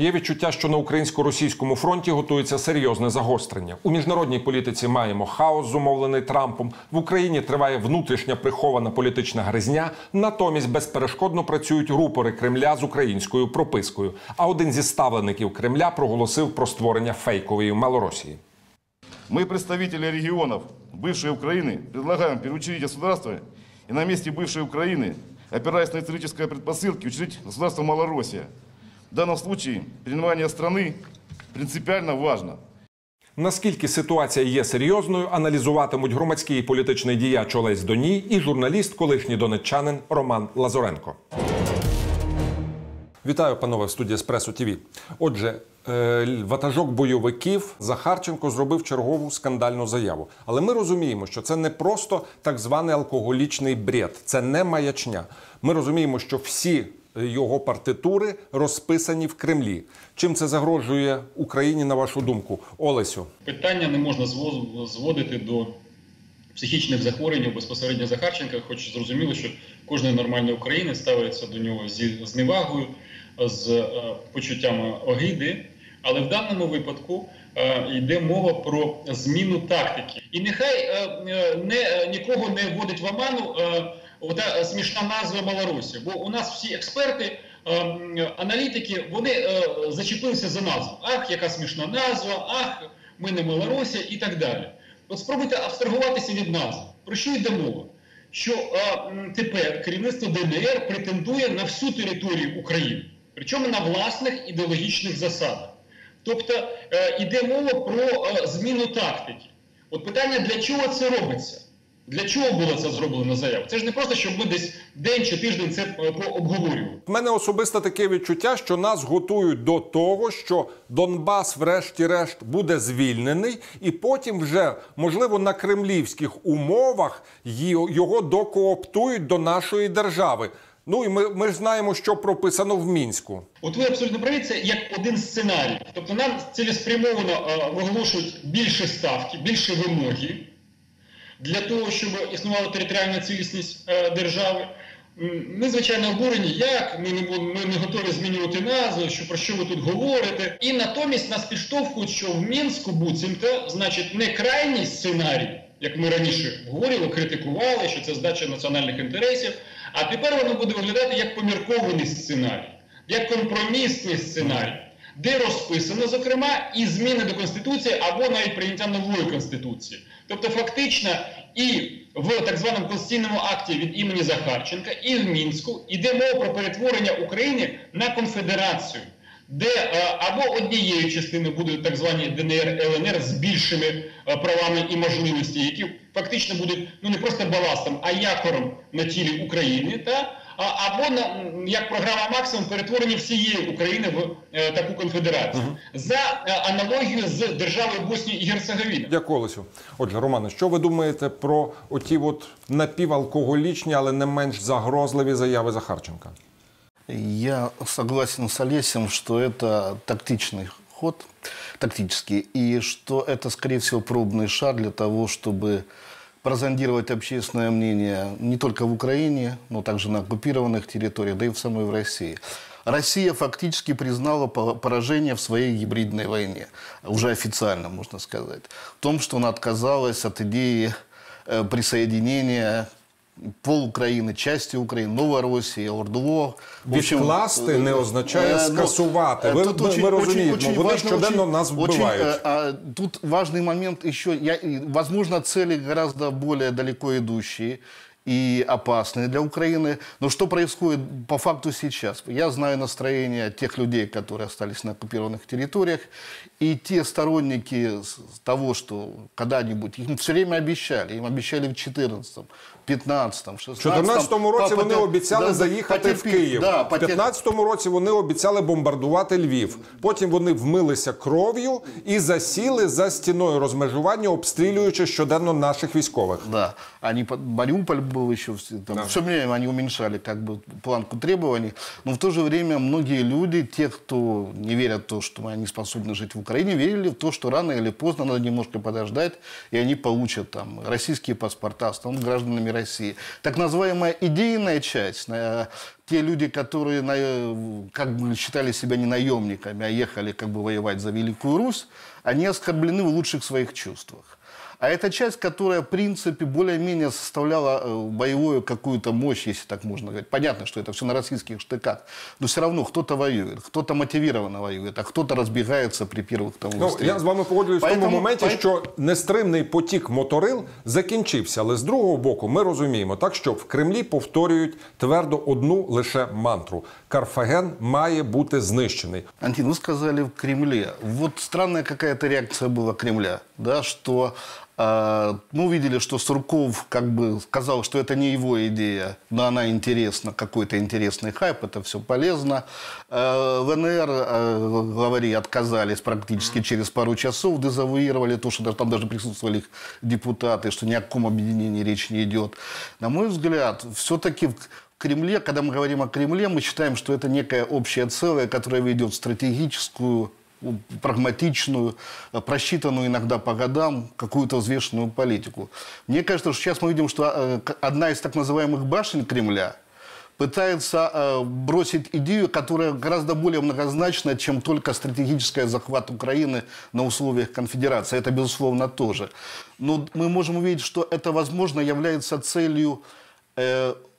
Є відчуття, що на українсько-російському фронті готується серйозне загострення. У міжнародній політиці маємо хаос, зумовлений Трампом. В Україні триває внутрішня прихована політична гризня. Натомість безперешкодно працюють рупори Кремля з українською пропискою. А один зі ставлеників Кремля проголосив про створення фейкової Малоросії. Мы, представители регионов бывшей Украины, предлагаем переучредить государство и на месте бывшей Украины, опираясь на исторические предпосылки, учредить государство Малороссия. в данном случае переименование страны принципиально важно. Наскільки ситуація є серйозною, аналізуватимуть громадський і політичний діяч Олесь Доній і журналіст, колишній донеччанин Роман Лазоренко. Вітаю, панове, в студії Еспресо ТВ. Отже, е, ватажок бойовиків Захарченко зробив чергову скандальну заяву. Але ми розуміємо, що це не просто так званий алкоголічний бред, це не маячня. Ми розуміємо, що всі його партитури розписані в Кремлі. Чим це загрожує Україні, на вашу думку, Олесю? Питання не можна зво- зводити до психічних захворювань безпосередньо Захарченка, хоч зрозуміло, що кожен нормальний українець ставиться до нього зі зневагою, з е, почуттями огиди. Але в даному випадку е, йде мова про зміну тактики. І нехай е, не, нікого не вводить в оману ота смішна назва Малорусі. Бо у нас всі експерти, е, аналітики, вони е, зачепилися за назву. Ах, яка смішна назва, ах, ми не Малорусія і так далі. От спробуйте абстрагуватися від назви. Про що йде мова? Що е, тепер керівництво ДНР претендує на всю територію України, причому на власних ідеологічних засадах. Тобто е, йде мова про е, зміну тактики. От питання, для чого це робиться? Для чого було це зроблено заяву? Це ж не просто, щоб ми десь день чи тиждень це е, пообговорювали. У мене особисто таке відчуття, що нас готують до того, що Донбас, врешті-решт, буде звільнений, і потім вже, можливо, на кремлівських умовах його докооптують до нашої держави. Ну і ми, ми ж знаємо, що прописано в мінську. От ви абсолютно праві, це як один сценарій. Тобто нам цілеспрямовано е, виголошують більше ставки, більше вимоги для того, щоб існувала територіальна цілісність е, держави. Ми, звичайно, обурені, як ми не, ми не готові змінювати назву, що про що ви тут говорите. І натомість нас підштовхують, що в Мінську буцімто, значить, не крайній сценарій, як ми раніше говорили, критикували, що це здача національних інтересів. А тепер воно буде виглядати як поміркований сценарій, як компромісний сценарій, де розписано, зокрема, і зміни до Конституції або навіть прийняття нової Конституції. Тобто, фактично, і в так званому конституційному акті від імені Захарченка, і в Мінську йде мова про перетворення України на конфедерацію, де е, або однією частиною будуть так звані ДНР ЛНР з більшими е, правами і можливостями, які фактично будуть ну не просто баластом, а якором на тілі України, та або на м, як програма максимум перетворення всієї України в е, таку конфедерацію за е, аналогією з державою Боснії і Герцеговіни. Дякую, Олесю. Отже, Романе, що ви думаєте про оті от напівалкоголічні, але не менш загрозливі заяви Захарченка? Я согласен с Олесем, что это тактичный ход, тактический, и что это, скорее всего, пробный шаг для того, чтобы прозондировать общественное мнение не только в Украине, но также на оккупированных территориях, да и в самой России. Россия фактически признала по- поражение в своей гибридной войне, уже официально, можно сказать. В том, что она отказалась от идеи э, присоединения пол Украины, части Украины, Новороссии, Ордло. В общем, Відкласти не означає э, ну, скасувати. э, Ви, тут ми, очень- ми очень- розуміємо, очень вони важно, щоденно очень- нас очень, вбивають. э, а, тут важный момент еще, я, и, возможно, цели гораздо более далеко идущие и опасные для Украины. Но что происходит по факту сейчас? Я знаю настроение тех людей, которые остались на оккупированных территориях, и те сторонники с- того, что когда-нибудь, им все время обещали, им обещали в 14 15 16 В 2014 році вони обіцяли заїхати в Київ. Да, в 2015 році вони обіцяли бомбардувати Львів. Потім вони вмилися кров'ю і засіли за стіною розмежування, обстрілюючи щоденно наших військових. Да, они под Мариуполь был еще, все, там, все время они уменьшали как бы планку требований, но в то же время многие люди, те, кто не верят в то, что они способны жить в Украине, верили в то, что рано или поздно надо немножко подождать, и они получат там российские паспорта, станут гражданами России. Так называемая идейная часть, на- те люди, которые на- как бы считали себя не наемниками, а ехали как бы воевать за Великую Русь, они оскорблены в лучших своих чувствах. А это часть, которая, в принципе, более-менее составляла э, боевую какую-то мощь, если так можно говорить. Понятно, что это все на российских штыках. Но все равно кто-то воюет, кто-то мотивированно воюет, а кто-то разбегается при первых там Ну, выстрелах. я з вами погоджуюсь в тому Поэтому- моменті, поэтому- що нестримний потік моторил закінчився. Але з другого боку, ми розуміємо, так що в Кремлі повторюють твердо одну лише мантру: Карфаген має бути знищений. Антин, вы сказали в Кремле. Вот странная какая-то реакция была Кремля, да, что э, мы увидели, что Сурков как бы сказал, что это не его идея, но она интересна, какой-то интересный хайп, это все полезно. Э, ВНР, э, главари, отказались практически через пару часов, дезавуировали то, что там даже присутствовали их депутаты, что ни о каком объединении речь не идет. На мой взгляд, все-таки в Кремле, когда мы говорим о Кремле, мы считаем, что это некое общее целое, которое ведет стратегическую, прагматичную, э, просчитанную иногда по годам какую-то взвешенную политику. Мне кажется, что сейчас мы видим, что э, одна из так называемых башен Кремля пытается э, бросить идею, которая гораздо более многозначна, чем только стратегический захват Украины на условиях конфедерации. Это, безусловно, тоже. Но мы можем увидеть, что это, возможно, является целью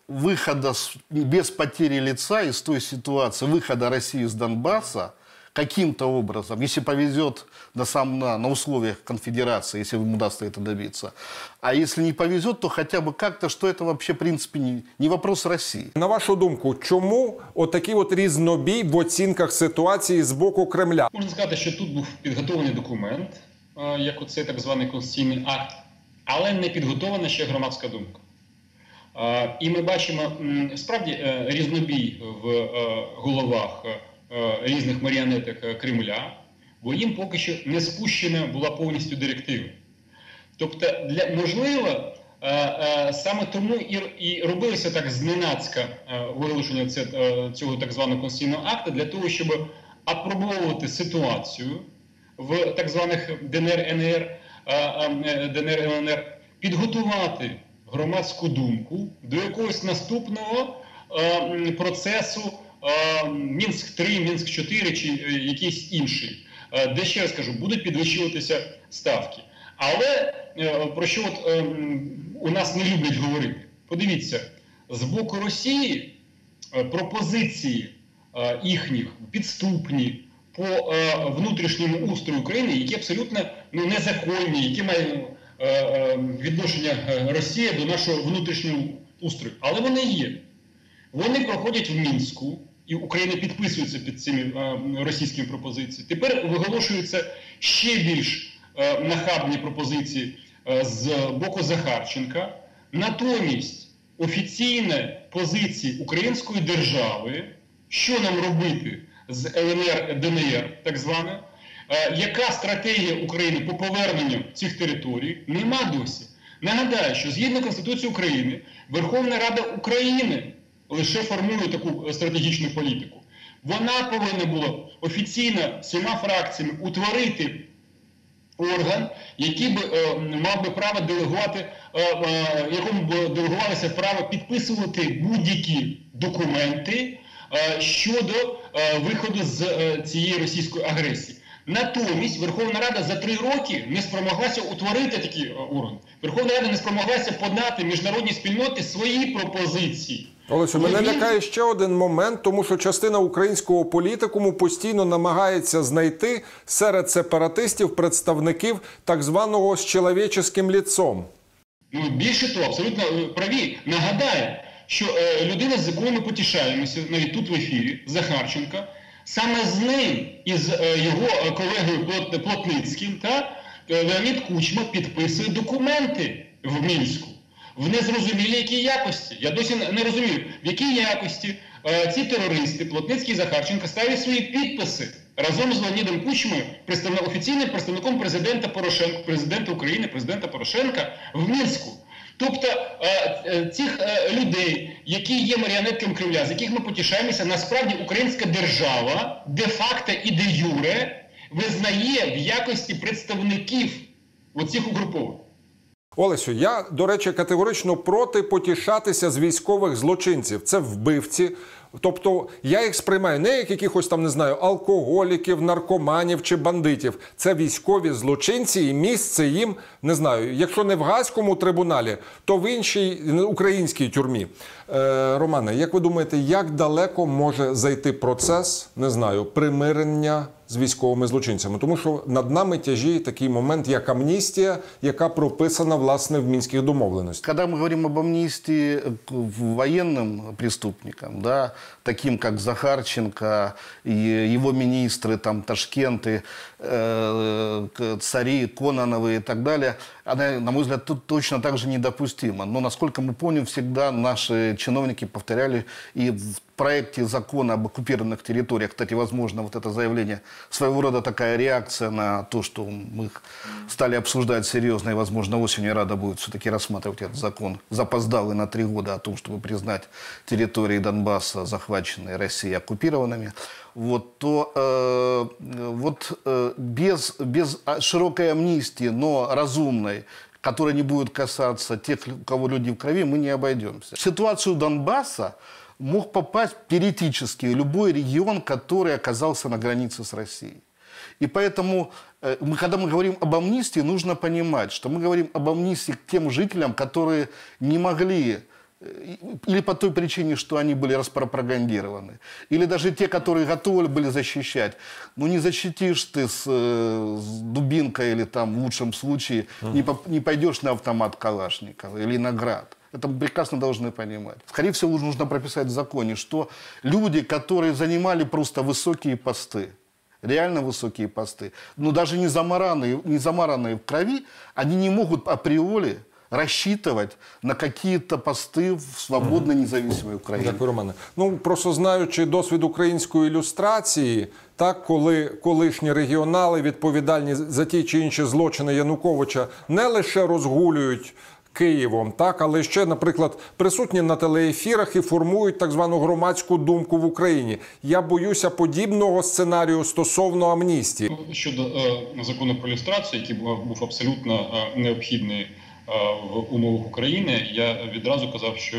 выхода без потери лица из той ситуации, выхода России из Донбасса, каким-то образом, если повезет на, сам, на, на условиях конфедерации, если им удастся это добиться. А если не повезет, то хотя бы как-то, что это вообще, в принципе, не, не вопрос России. На вашу думку, чому отакий от різнобій в оцінках ситуації з боку Кремля? Можна сказати, що тут був підготовлений документ, е, як оцей так званий конституційний акт, але не підготовлена ще громадська думка. Е, І ми бачимо м, справді е, різнобій в е, головах е, різних маріонеток е, Кремля, бо їм поки що не спущена була повністю директива. Тобто, для, можливо, е, е, саме тому і, і робилося так зненацька е, е, цього так званого конституційного акту для того, щоб апробовувати ситуацію в так званих ДНР, НР, е, е, ДНР, ЛНР, підготувати громадську думку до якогось наступного е, процесу е, Мінськ 3, Мінськ 4 чи е, якийсь інший, е, де ще раз кажу, будуть підвищуватися ставки. Але е, про що от, е, у нас не люблять говорити? Подивіться, з боку Росії е, пропозиції е, їхніх підступні по е, внутрішньому устрою України, які абсолютно ну, незаконні, які мають е, е, відношення е, Росія до нашого внутрішнього устрою. Але вони є. Вони проходять в Мінську, і Україна підписується під цими е, російськими пропозиціями. Тепер виголошуються ще більш е, нахабні пропозиції е, з боку Захарченка. Натомість офіційна позиція української держави, що нам робити з ЛНР, ДНР, так зване, яка стратегія України по поверненню цих територій, нема досі. Нагадаю, що згідно Конституції України, Верховна Рада України лише формує таку стратегічну політику. Вона повинна була офіційно всіма фракціями утворити орган, який би е, мав би право делегувати, е, е, якому б делегувалося право підписувати будь-які документи е, щодо е, виходу з е, цієї російської агресії. Натомість Верховна Рада за три роки не спромоглася утворити такий е, орган. Верховна Рада не спромоглася подати міжнародній спільноті свої пропозиції. Олесю, мене Він- лякає ще один момент, тому що частина українського політикуму постійно намагається знайти серед сепаратистів представників так званого з чоловіческим ліцом. Ну, більше того, абсолютно е, праві. Нагадаю, що е, людина, з якою ми потішаємося, навіть тут в ефірі, Захарченка, саме з ним і з е, його колегою Плотницьким, та, е, Леонід Кучма підписує документи в Мінську. В незрозумілій якій якості. Я досі не- розумію, в якій якості е, ці терористи, Плотницький і Захарченка, ставлять свої підписи разом з Леонідом Кучмою, офіційним представником президента Порошенка, президента України, президента Порошенка в Мінську. Тобто е, е, цих людей, які є маріонетками Кремля, з яких ми потішаємося, насправді українська держава де-факто і де-юре визнає в якості представників оцих угруповань. Олесю, я, до речі, категорично проти потішатися з військових злочинців. Це вбивці. Тобто я їх сприймаю не як якихось там не знаю алкоголіків, наркоманів чи бандитів. Це військові злочинці, і місце їм не знаю. Якщо не в Гаазькому трибуналі, то в іншій українській тюрмі. Е, Романе, як ви думаєте, як далеко може зайти процес, не знаю, примирення з військовими злочинцями? Тому що над нами тяжіє такий момент, як амністія, яка прописана власне в мінських домовленостях. Когда мы говорим об амнистии к военным преступникам, да, таким как Захарченко, и его министры, там, Ташкенты, э, цари, Кононовы и так далее, она, на мой взгляд, тут точно так же недопустима. Но, насколько мы помним, всегда наши чиновники повторяли и в проекте закона об оккупированных территориях, кстати, возможно, вот это заявление, своего рода такая реакция на то, что мы стали обсуждать серьезно, и, возможно, осенью Рада будет все-таки рассматривать этот закон, запоздалый на три года о том, чтобы признать территории Донбасса, захваченные Россией, оккупированными, вот, то э, вот э, без, без а, широкой амнистии, но разумной, которая не будет касаться тех, у кого люди в крови, мы не обойдемся. Ситуацию Донбасса мог попасть теоретически любой регион, который оказался на границе с Россией. И поэтому, э, мы, когда мы говорим об амнистии, нужно понимать, что мы говорим об амнистии к тем жителям, которые не могли э, или по той причине, что они были распропагандированы, или даже те, которые готовы были защищать. Ну, не защитишь ты с, э, с дубинкой или там, в лучшем случае, не, поп- не пойдешь на автомат Калашникова или на град. Это мы прекрасно должны понимать. Скорее всего, нужно прописать в законе, что люди, которые занимали просто высокие посты, реально высокие посты, но даже не замаранные, не замаранные в крови, они не могут априори рассчитывать на какие-то посты в свободной независимой Украине. Дякую, Романе. Ну просто знаючи досвід української ілюстрації, так коли колишні регіонали відповідальні за ті чи інші злочини Януковича не лише розгулюють. Києвом, так, але ще, наприклад, присутні на телеефірах і формують так звану громадську думку в Україні. Я боюся подібного сценарію стосовно амністії. Щодо е, закону про люстрацію, який був, абсолютно е, необхідний е, в умовах України, я відразу казав, що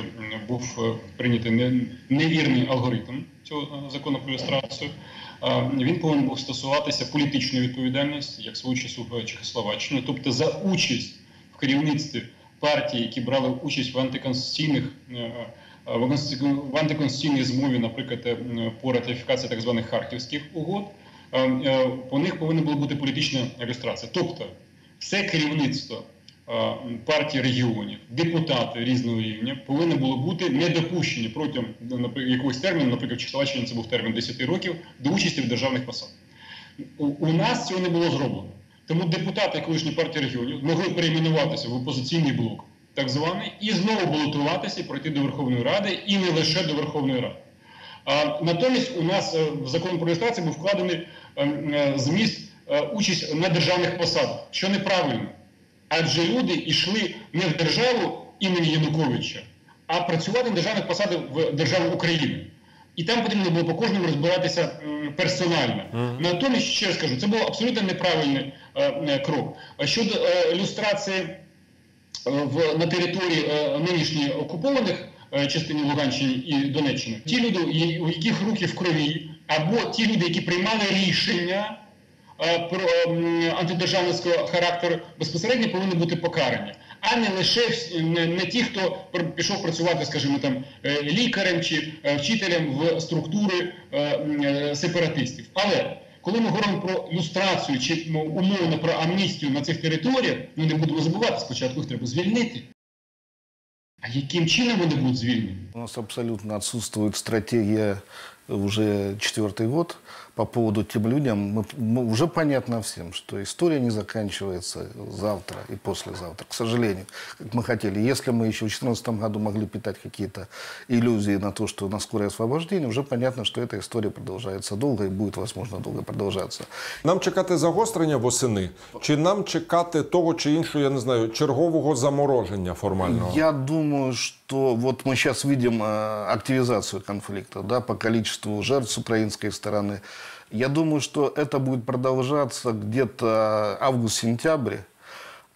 був е, прийнятий невірний алгоритм цього закону про люстрацію. Він повинен був стосуватися політичної відповідальності, як свого часу в Чехословаччині, тобто за участь в керівництві партії, які брали участь в антиконституційних е, е, в антиконституційній змові, наприклад, е, по ратифікації так званих харківських угод, по них повинна була бути політична ілюстрація. Тобто, все керівництво партії регіонів, депутати різного рівня повинні було бути недопущені протягом наприклад, якогось терміну, наприклад, в Чехословаччині це був термін 10 років, до участі в державних посадах. У нас цього не було зроблено. Тому депутати колишньої партії регіонів могли перейменуватися в опозиційний блок, так званий, і знову балотуватися і пройти до Верховної Ради, і не лише до Верховної Ради. А, натомість у нас е, в закон про реєстрацію був вкладений е, е, зміст участь на державних посадах, що неправильно. Адже люди йшли не в державу імені Януковича, а працювати на державних посадах в державу України. І там потрібно було по кожному розбиратися персонально. Натомість, ще раз кажу, це був абсолютно неправильний е, е, крок. Щодо е, люстрації е, в, на території е, нинішньої окупованих е, частині Луганщини і Донеччини, ті люди, у яких руки в крові, або ті люди, які приймали рішення е, про антидержавницького характеру, безпосередньо повинні бути покарані, а не лише не, не ті, хто пішов працювати, скажімо, там е, лікарем чи е, вчителем в структури е, е, сепаратистів. Але коли ми говоримо про люстрацію чи ну, умовно про амністію на цих територіях, ну не будемо забувати, спочатку їх треба звільнити. А яким чином вони будуть звільнені? У нас абсолютно відсутствує стратегія вже четвертий год по поводу тем людям, мы, мы- уже понятно всем, что история не заканчивается завтра и послезавтра, к сожалению, как мы хотели. Если мы еще в 2014 году могли питать какие-то иллюзии на то, что у нас скорое освобождение, уже понятно, что эта история продолжается долго и будет, возможно, долго продолжаться. Нам чекати загострення восени, чи нам чекати того чи іншого, я не знаю, чергового замороження формального? Я думаю, что вот мы сейчас видим э, активизацию конфликта да, по количеству жертв с украинской стороны. Я думаю, что это будет продолжаться где-то август-сентябрь.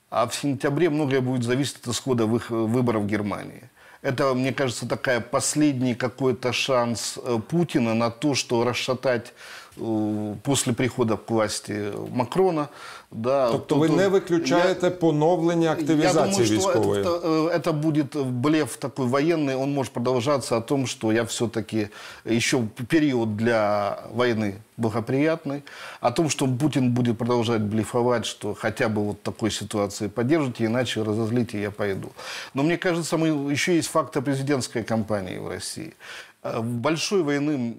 А в сентябре многое будет зависеть от исхода выборов в Германии. Это, мне кажется, такая последний какой-то шанс э, Путина на то, что расшатать э, после прихода к власти Макрона. Да, Тобто тут- ви не я- виключаєте поновлення я активізації думаю, что військової? это, э, это будет блеф такой военный, он может продолжаться о том, что я все-таки еще период для войны благоприятный, о том, что Путин будет продолжать блефовать, что хотя бы вот такой ситуации поддержите, иначе разозлите, я пойду. Но мне кажется, мы, еще есть факты президентской кампании в России. Э, Большой войны,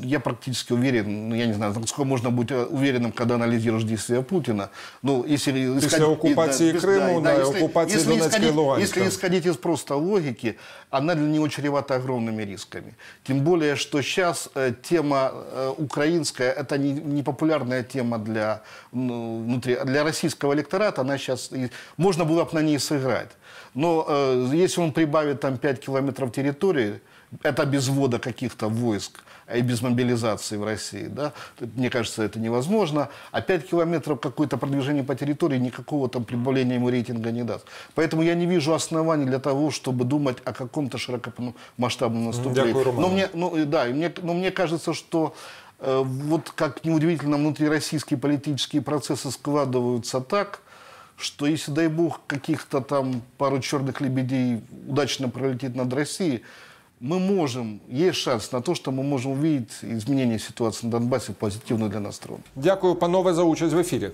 я практически уверен, ну, я не знаю, насколько можно быть э, уверенным, когда анализируешь действия Путина. Ну, если исходить- оккупации без- Крыма, на если- оккупации если Донецка и исходить- Луганска. Если исходить из просто логики, она для него чревата огромными рисками. Тем более, что сейчас э, тема украинская, это не, не популярная тема для, ну, внутри, для российского электората, она сейчас, можно было бы на ней сыграть. Но э, если он прибавит там 5 километров территории, это без ввода каких-то войск, и без мобилизации в России, да, мне кажется, это невозможно. А 5 километров какое-то продвижение по территории никакого там прибавления ему рейтинга не даст. Поэтому я не вижу оснований для того, чтобы думать о каком-то широкомасштабном наступлении. Дякую. Но мне, ну, и да, мне, но мне кажется, что э, вот как неудивительно, внутрироссийские политические процессы складываются так, что если, дай бог, каких-то там пару черных лебедей удачно пролетит над Россией, мы можем, есть шанс на то, что мы можем увидеть изменение ситуации на Донбассе в позитивную для нас сторону. Дякую, панове, за участь в ефірі.